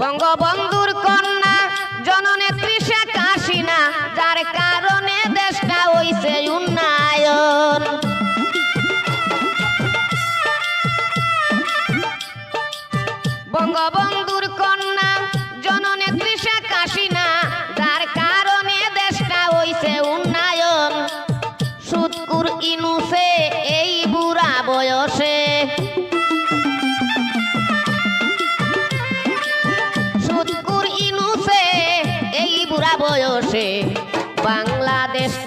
বঙ্গবন্ধুর কন্যা জননেত্রী শেখ হাসিনা যার কারণে দেশটা হইছে উন্নয়ন। বঙ্গবন্ধুর কন্যা জননেত্রী শেখ হাসিনা যার কারণে দেশটা হইছে উন্নয়ন। সুৎকুর ইনুসে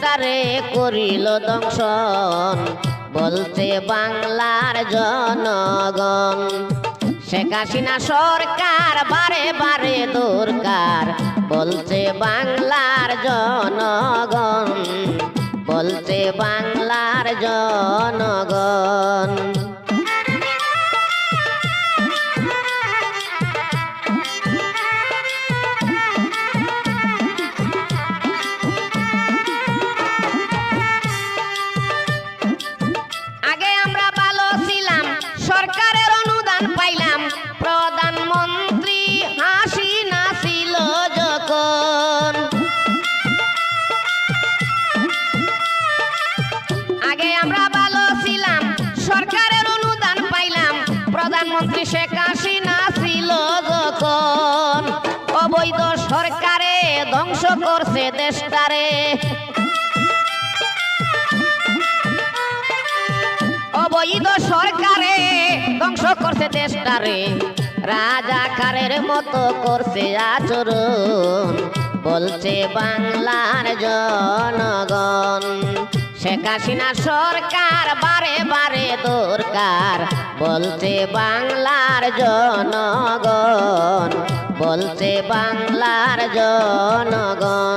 তারে করিল দংশন বলতে বাংলার জনগণ। শেখ হাসিনা সরকার, বারে বারে দরকার, বলছে বাংলার জনগণ। বলছে বাংলার জনগণ। প্রধানমন্ত্রী শেখ হাসিনা ছিল যখন অবৈধ সরকারে ধ্বংস করছে দেশটারে। অবৈধ সরকারে ধ্বংস করছে দেশটারে। রাজাকারের মতো করছে আচরণ, বলছে বাংলার জনগণ। শেখ হাসিনা সরকার বারে বারে দরকার। বলছে বাংলার জনগণ বলছে বাংলার জনগণ।